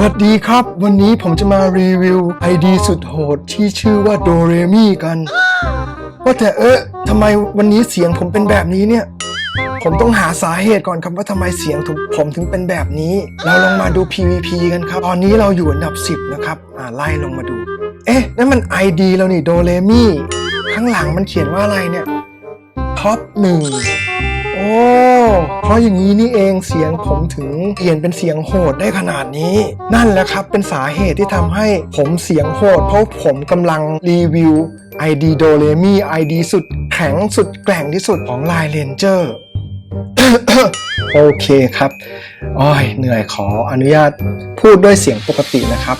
วัสดีครับ วันนี้ผมจะมารีวิว ID สุดโหดที่ชื่อว่าโดเรมี่กัน ว่าแต่เอ๊ะทำไมวันนี้เสียงผมเป็นแบบนี้เนี่ย ผมต้องหาสาเหตุก่อนครับว่าทำไมเสียงผมถึงเป็นแบบนี้ เราลองมาดู PVP กันครับ ตอนนี้เราอยู่อันดับ 10 นะครับอ่าไล่ลงมาดู เอ๊ะนั่นมัน ID แล้วนี่โดเรมี่ข้างหลังมันเขียนว่าอะไรเนี่ยท็อปหนึ่ง โอ้ เพราะอย่างนี้นี่เองเสียงผมถึงเปลี่ยนเป็นเสียงโหดได้ขนาดนี้ นั่นแหละครับเป็นสาเหตุที่ทำให้ผมเสียงโหด เพราะผมกำลังรีวิว ID โดเรมี ID สุดแข็งสุดแกร่งที่สุดของ Line Ranger โอเคครับอ้อยเหนื่อยขออนุญาตพูดด้วยเสียงปกตินะครับ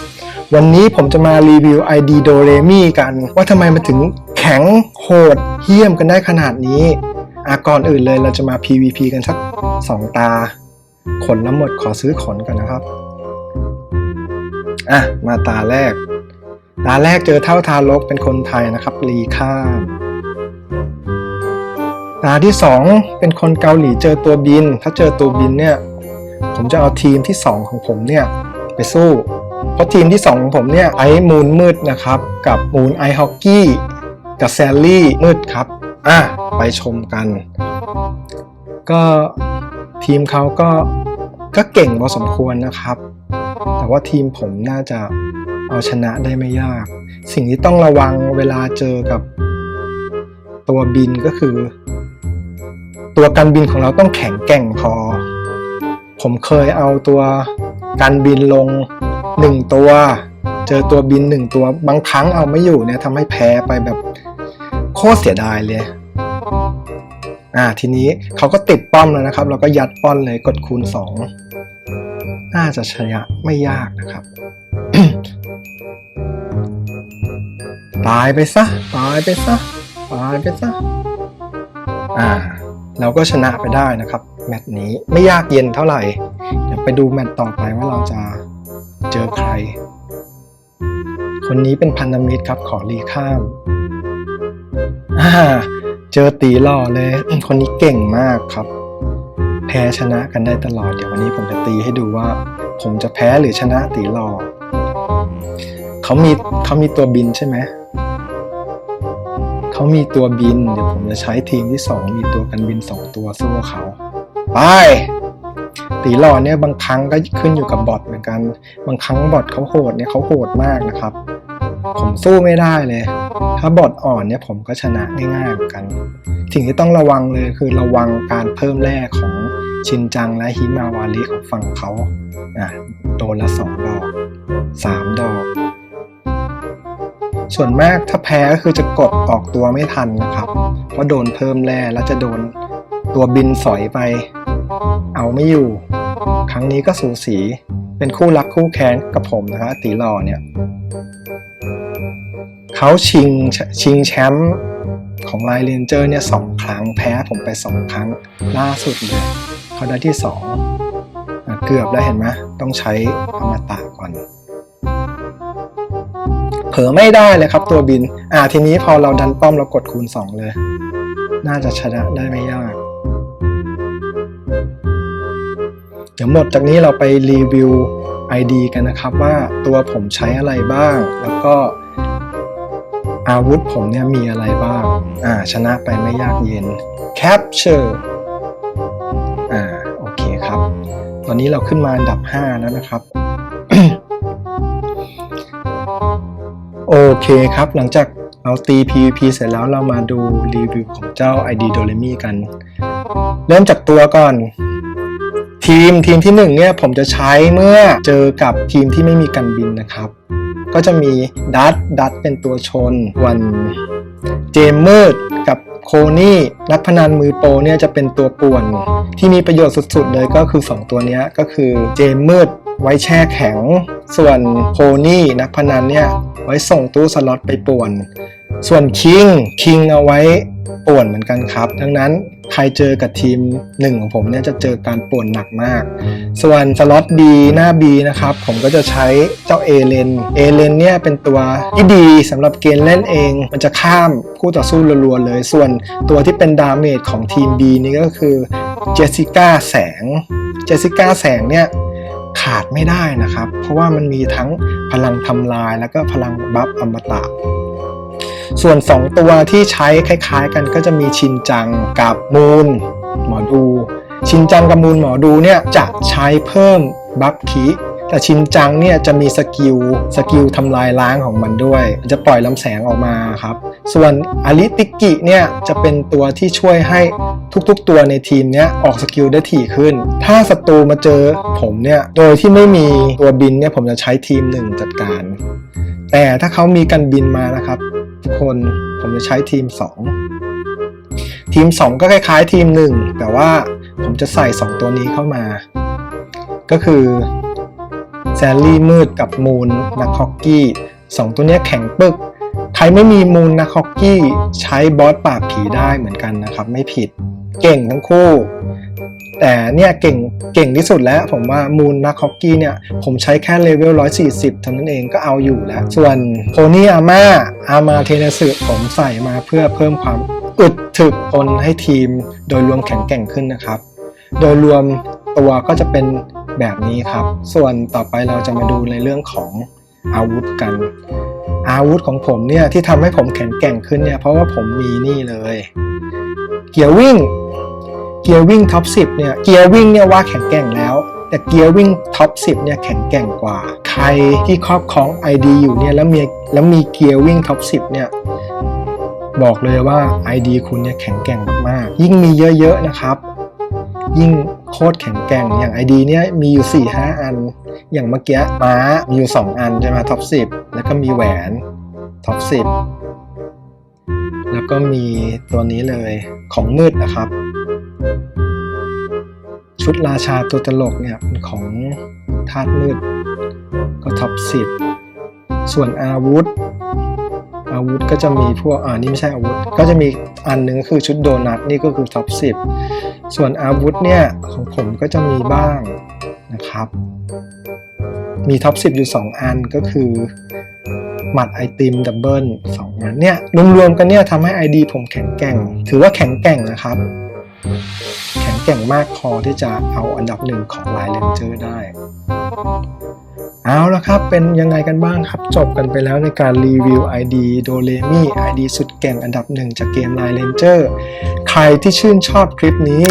วันนี้ผมจะมารีวิว ID โดเรมีกัน ว่าทำไมมันถึงแข็งโหดเหี้ยมกันได้ขนาดนี้ อาก่อนอื่นเลยเราจะมา PVP กันสักสองตา ขนน้ำหมดขอซื้อขนกันนะครับ อะ มาตาแรก ตาแรกเจอเท่าทารกเป็นคนไทยนะครับ รีข้ามตาที่สองเป็นคนเกาหลีเจอตัวบิน ถ้าเจอตัวบินเนี่ย ผมจะเอาทีมที่สองของผมเนี่ย ไปสู้ เพราะทีมที่สองของผมเนี่ยไอมูนมืดนะครับ กับมูนไอฮอกกี้กับแซลลี่มืดครับ อะไปชมกัน ก็ทีมเขาก็ก็เก่งพอสมควรนะครับ แต่ว่าทีมผมน่าจะเอาชนะได้ไม่ยาก สิ่งที่ต้องระวังเวลาเจอกับตัวบินก็คือ ตัวกันบินของเราต้องแข็งแกร่งพอ ผมเคยเอาตัวกันบินลงหนึ่งตัว เจอตัวบินหนึ่งตัวบางครั้งเอาไม่อยู่เนี่ยทำให้แพ้ไปแบบ โคตรเสียดายเลย อ่า ทีนี้เขาก็ติดป้อมแล้วนะครับ เราก็ยัดป้อมเลยกดคูณ 2 น่าจะชนะไม่ยากนะครับ ตายไปซะ ตายไปซะ ตายไปซะ อ่า เราก็ชนะไปได้นะครับ แมตช์นี้ไม่ยากเย็นเท่าไหร่ เดี๋ยวไปดูแมตช์ต่อไปว่าเราจะเจอใคร คนนี้เป็นพันธมิตรครับขอรีข้าม เจอตีหล่อเลย คนนี้เก่งมากครับ แพ้ชนะกันได้ตลอด เดี๋ยววันนี้ผมจะตีให้ดูว่า ผมจะแพ้หรือชนะตีหล่อเขามีเขามีตัวบินใช่ไหมเขามีตัวบิน เดี๋ยวผมจะใช้ทีมที่สองมีตัวกันบินสองตัวสู้เขาไปตีหล่อเนี่ยบางครั้งก็ขึ้นอยู่กับบอทเหมือนกัน บางครั้งบอทเขาโหดเนี่ยเขาโหดมากนะครับ ผมสู้ไม่ได้เลย ถ้าบอทอ่อนเนี่ยผมก็ชนะง่ายๆเหมือนกัน สิ่งที่ต้องระวังเลยคือระวังการเพิ่มแร่ของชินจังและฮิมาวาริของฝั่งเขาอะโดนละสองดอกสามดอก ส่วนมากถ้าแพ้ก็คือจะกดออกตัวไม่ทันนะครับเพราะโดนเพิ่มแร่แล้วจะโดนตัวบินสอยไป เอาไม่อยู่ ครั้งนี้ก็สูสีเป็นคู่รักคู่แค้นกับผมนะครับตีหล่อเนี่ย เขาชิงชิงแชมป์ของไลเรนเจอร์เนี่ยสองครั้งแพ้ผมไปสองครั้งล่าสุดเลยเขาได้ที่สองเกือบแล้วเห็นไหมต้องใช้อมตะก่อนเผลอไม่ได้เลยครับตัวบิน อ่าทีนี้พอเราดันป้อมเรากดคูณ 2 เลย น่าจะชนะได้ไม่ยาก เดี๋ยวหมดจากนี้เราไปรีวิว ID กันนะครับว่าตัวผมใช้อะไรบ้าง แล้วก็ อาวุธผมเนี่ยมีอะไรบ้าง อ่า ชนะไปไม่ยากเย็น Capture อ่า โอเคครับ ตอนนี้เราขึ้นมาอันดับ 5 แล้วนะครับ โอเคครับ หลังจากเราตี PVP เสร็จแล้วเรามาดูรีวิวของเจ้า ID d o r e m i กัน เริ่มจากตัวก่อน ทีมทีมที่หนึ่งเนี่ยผมจะใช้เมื่อเจอกับทีมที่ไม่มีกันบินนะครับ ก็จะมีดัตดัตเป็นตัวชน วันเจมมืดกับโคนี่นักพนันมือโปรเนี่ยจะเป็นตัวป่วน ที่มีประโยชน์สุดๆ เลยก็คือ 2 ตัวนี้ก็คือเจมมืดไว้แช่แข็ง ส่วนโคนี่นักพนันเนี่ยไว้ส่งตู้สล็อตไปป่วน ส่วนคิงคิงเอาไว้ป่วนเหมือนกันครับ ดังนั้น ใครเจอกับทีมหนึ่งของผมเนี่ยจะเจอการป่วนหนักมาก ส่วนสล็อต B หน้า B นะครับ ผมก็จะใช้เจ้าเอเลนเอเลนเนี่ยเป็นตัวที่ดีสำหรับเกณฑ์เล่นเอง มันจะข้ามคู่ต่อสู้รัวๆเลย ส่วนตัวที่เป็นดาเมจของทีม B นี่ก็คือเจสสิก้าแสง เจสสิก้าแสงเนี่ยขาดไม่ได้นะครับ เพราะว่ามันมีทั้งพลังทำลายแล้วก็พลังบัฟอมตะ ส่วน 2 ตัวที่ใช้คล้าย ๆ กันก็จะมีชินจังกับมูนหมอดู ชินจังกับมูนหมอดูเนี่ยจะใช้เพิ่มบัฟคิแต่ชินจังเนี่ยจะมีสกิลสกิลทำลายล้างของมันด้วย จะปล่อยลำแสงออกมาครับ ส่วนอลิติกิเนี่ยจะเป็นตัวที่ช่วยให้ทุกๆ ตัวในทีมเนี้ยออกสกิลได้ถี่ขึ้น ถ้าศัตรูมาเจอผมเนี่ยโดยที่ไม่มีตัวบินเนี่ยผมจะใช้ทีมหนึ่งจัดการ แต่ถ้าเขามีกันบินมานะครับ คนผมจะใช้ทีม 2 ทีม 2 ก็คล้ายๆทีม 1 แต่ว่าผมจะใส่ 2 ตัวนี้เข้ามา ก็คือแซลลี่มืดกับมูนนักฮอกกี้สองตัวนี้แข็งปึก ใครไม่มีมูนนักฮอกกี้ใช้บอสปราบผีได้เหมือนกันนะครับ ไม่ผิดเก่งทั้งคู่ แต่เนี่ยเก่งเก่งที่สุดแล้ว ผมว่ามูนนักฮอกกี้เนี่ย ผมใช้แค่เลเวล 140เท่านั้นเองก็เอาอยู่แล้ว ส่วนโพนี่อาม่าอามาเทเนสึผมใส่มาเพื่อเพิ่มความอึดถึกทนให้ทีม โดยรวมแข็งแกร่งขึ้นนะครับ โดยรวมตัวก็จะเป็นแบบนี้ครับ ส่วนต่อไปเราจะมาดูในเรื่องของอาวุธกัน อาวุธของผมเนี่ยที่ทำให้ผมแข็งแกร่งขึ้นเนี่ยเพราะว่าผมมีนี่เลย เกียร์วิ่ง เกียร์วิ่งท็อป10เนี่ยเกียร์วิ่งเนี่ยว่าแข็งแกร่งแล้ว แต่เกียร์วิ่งท็อป10เนี่ยแข็งแกร่งกว่า ใครที่ครอบครอง ID อยู่เนี่ยแล้วมีแล้วมีเกียร์วิ่งท็อป10เนี่ยบอกเลยว่า ID คุณเนี่ยแข็งแกร่งมากๆยิ่งมีเยอะๆนะครับ ยิ่งโคตรแข็งแกร่งอย่าง ID เนี่ยมีอยู่ 4 5 อัน อย่างเมื่อกี้ม้ามีอยู่ 2 อันใช่ไหมท็อป10 แล้วก็มีแหวนท็อป10 แล้วก็มีตัวนี้เลยของมืดนะครับ ชุดราชาตัวตลกเนี่ยเป็นของธาตุมืด ก็ท็อป10ส่วนอาวุธ อาวุธก็จะมีพวกอ่านี่ไม่ใช่อาวุธ ก็จะมีอันหนึ่งคือชุดโดนัทนี่ก็คือท็อป10ส่วนอาวุธเนี่ยของผมก็จะมีบ้างนะครับ มีท็อป10อยู่ 2 อันก็คือหมัดไอติมดับเบิลสองอันเนี่ยรวมๆกันเนี่ยทำให้ ID ผมแข็งแกร่ง ถือว่าแข็งแกร่งนะครับ แข็งแกร่งมากพอที่จะเอาอันดับหนึ่งของไลน์เลนเจอร์ได้ เอาละครับ เป็นยังไงกันบ้างครับ จบกันไปแล้วในการรีวิว ID โดเรมี่ ID สุดเก่งอันดับหนึ่งจากเกม Line Ranger ใครที่ชื่นชอบคลิปนี้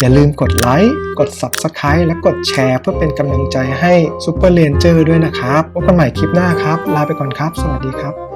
อย่าลืมกดไลค์กด Subscribe และกดแชร์ เพื่อเป็นกำลังใจให้ Super Ranger ด้วยนะครับพบกันใหม่คลิปหน้าครับ ลาไปก่อนครับ สวัสดีครับ